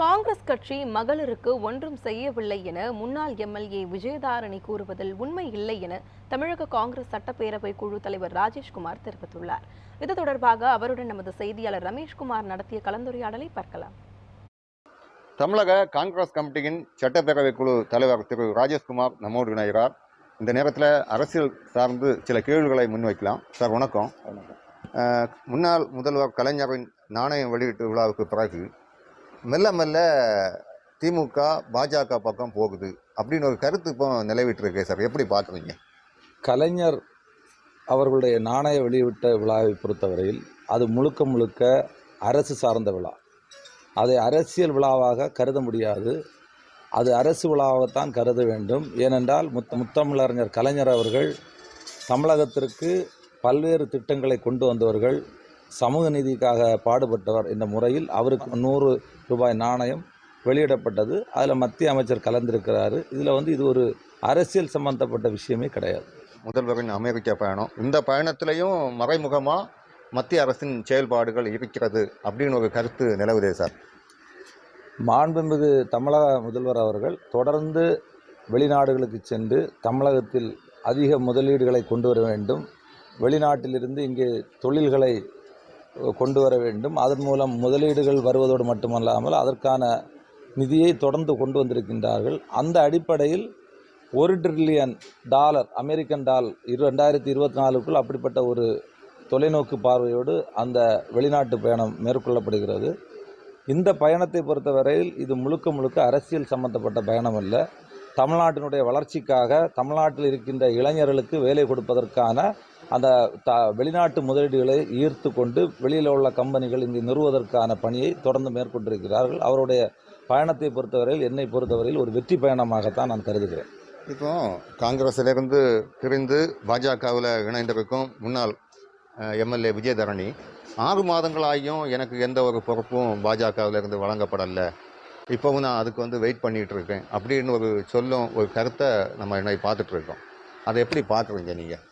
காங்கிரஸ் கட்சி மகளிருக்கு ஒன்றும் செய்யவில்லை என முன்னாள் எம்எல்ஏ விஜயதாரணி கூறுவதில் உண்மை இல்லை என தமிழக காங்கிரஸ் சட்டப்பேரவை குழு தலைவர் ராஜேஷ்குமார் தெரிவித்துள்ளார். இது தொடர்பாக அவருடன் நமது செய்தியாளர் ரமேஷ்குமார் நடத்திய கலந்துரையாடலை பார்க்கலாம். தமிழக காங்கிரஸ் கமிட்டியின் சட்டப்பேரவை குழு தலைவர் திரு ராஜேஷ்குமார் நம்மோடு இணைகிறார். இந்த நேரத்தில் அரசியல் சார்ந்து சில கேள்விகளை முன்வைக்கலாம். சார் வணக்கம். முன்னாள் முதல்வர் கலைஞரின் நாணயம் வெளியீட்டு விழாவுக்கு பிறகு மெல்ல மெல்ல திமுக பாஜக பக்கம் போகுது அப்படின்னு ஒரு கருத்து இப்போ நிலவிட்டுருக்கு சார். எப்படி பார்க்குறீங்க? கலைஞர் அவர்களுடைய நாணய வெளியிட்ட விழாவை பொறுத்தவரையில் அது முழுக்க முழுக்க அரசு சார்ந்த விழா. அதை அரசியல் விழாவாக கருத முடியாது. அது அரசு விழாவாகத்தான் கருத வேண்டும். ஏனென்றால் முத் முத்தமிழறிஞர் கலைஞர் அவர்கள் தமிழகத்திற்கு பல்வேறு திட்டங்களை கொண்டு வந்தவர்கள். சமூக நீதிக்காக பாடுபட்டவர் என்ற முறையில் அவருக்கு நூறு ரூபாய் நாணயம் வெளியிடப்பட்டது. அதில் மத்திய அமைச்சர் கலந்திருக்கிறாரு. இதில் வந்து இது ஒரு அரசியல் சம்பந்தப்பட்ட விஷயமே கிடையாது. முதல்வரின் அமெரிக்க பயணம். இந்த பயணத்திலையும் மறைமுகமாக மத்திய அரசின் செயல்பாடுகள் இருக்கிறது அப்படின்னு ஒரு கருத்து நிலவுதே சார். மாண்புமிகு தமிழக முதல்வர் அவர்கள் தொடர்ந்து வெளிநாடுகளுக்கு சென்று தமிழகத்தில் அதிக முதலீடுகளை கொண்டு வர வேண்டும். வெளிநாட்டிலிருந்து இங்கே தொழில்களை கொண்டு வர வேண்டும். அதன் மூலம் முதலீடுகள் வருவதோடு மட்டுமல்லாமல் அதற்கான நிதியை தொடர்ந்து கொண்டு வந்திருக்கின்றார்கள். அந்த அடிப்படையில் ஒரு ட்ரில்லியன் டாலர் அமெரிக்கன் டால் இரு ரெண்டாயிரத்தி இருபத்தி நாலுக்குள் அப்படிப்பட்ட ஒரு தொலைநோக்கு பார்வையோடு அந்த வெளிநாட்டு பயணம் மேற்கொள்ளப்படுகிறது. இந்த பயணத்தை பொறுத்தவரையில் இது முழுக்க முழுக்க அரசியல் சம்பந்தப்பட்ட பயணம் அல்ல. தமிழ்நாட்டினுடைய வளர்ச்சிக்காக தமிழ்நாட்டில் இருக்கின்ற இளைஞர்களுக்கு வேலை கொடுப்பதற்கான அந்த த வெளிநாட்டு முதலீடுகளை ஈர்த்து கொண்டு வெளியில் உள்ள கம்பெனிகள் இங்கு நிறுவதற்கான பணியை தொடர்ந்து மேற்கொண்டிருக்கிறார்கள். அவருடைய பயணத்தை பொறுத்தவரையில் என்னை பொறுத்தவரையில் ஒரு வெற்றி பயணமாகத்தான் நான் கருதுகிறேன். இப்போ காங்கிரஸிலிருந்து பிரிந்து பாஜகவில் இணைந்திருக்கும் முன்னாள் எம்எல்ஏ விஜயதரணி ஆறு மாதங்களாகியும் எனக்கு எந்த ஒரு பொறுப்பும் பாஜகவில் இருந்து வழங்கப்படலை. இப்போவும் நான் அதுக்கு வந்து வெயிட் பண்ணிகிட்டு இருக்கேன் அப்படின்னு ஒரு சொல்லும் ஒரு கருத்தை நம்ம இன்னைக்கு பார்த்துட்ருக்கோம். அதை எப்படி பார்க்குறீங்க நீங்கள்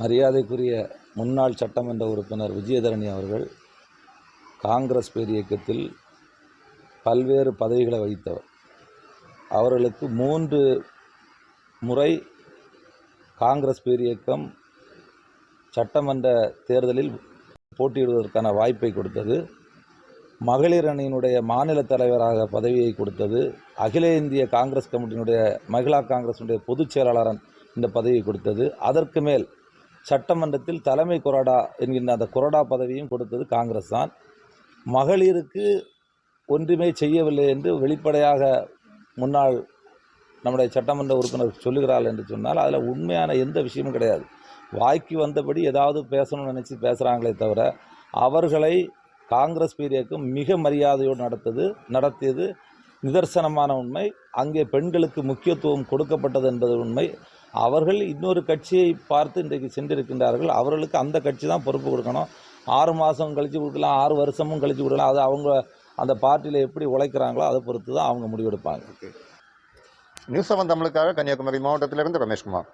மரியாதைக்குரிய முன்னாள் சட்டமன்ற உறுப்பினர் விஜயதரணி அவர்கள் காங்கிரஸ் பேரியக்கத்தில் பல்வேறு பதவிகளை வகித்தவர். அவர்களுக்கு மூன்று முறை காங்கிரஸ் பேரியக்கம் சட்டமன்ற தேர்தலில் போட்டியிடுவதற்கான வாய்ப்பை கொடுத்தது. மகளிர் அணியினுடைய மாநில தலைவராக பதவியை கொடுத்தது. அகில இந்திய காங்கிரஸ் கமிட்டியினுடைய மகிழா காங்கிரஸினுடைய பொதுச் செயலாளரன் இந்த பதவியை கொடுத்தது. அதற்கு மேல் சட்டமன்றத்தில் தலைமை கொறடா என்கின்ற அந்த கொறடா பதவியும் கொடுத்தது காங்கிரஸ் தான். மகளிருக்கு ஒன்றுமே செய்யவில்லை என்று வெளிப்படையாக முன்னாள் நம்முடைய சட்டமன்ற உறுப்பினர் சொல்லுகிறாள் என்று சொன்னால் அதில் உண்மையான எந்த விஷயமும் கிடையாது. வாய்க்கு வந்தபடி ஏதாவது பேசணும்னு நினச்சி பேசுகிறாங்களே தவிர அவர்களை காங்கிரஸ் பீரியக்கும் மிக மரியாதையோடு நடத்தது நடத்தியது நிதர்சனமான உண்மை. அங்கே பெண்களுக்கு முக்கியத்துவம் கொடுக்கப்பட்டது என்பது உண்மை. அவர்கள் இன்னொரு கட்சியை பார்த்து இன்றைக்கு சென்றிருக்கின்றார்கள். அவர்களுக்கு அந்த கட்சி தான் பொறுப்பு கொடுக்கணும். ஆறு மாதம் கழித்து கொடுக்கலாம் ஆறு வருஷமும் கழித்து கொடுக்கலாம். அது அவங்க அந்த பார்ட்டியில் எப்படி உழைக்கிறாங்களோ அதை பொறுத்து தான் அவங்க முடிவெடுப்பாங்க. நியூஸ் செவன் தமிழுக்காக கன்னியாகுமரி மாவட்டத்திலிருந்து ரமேஷ்குமார்.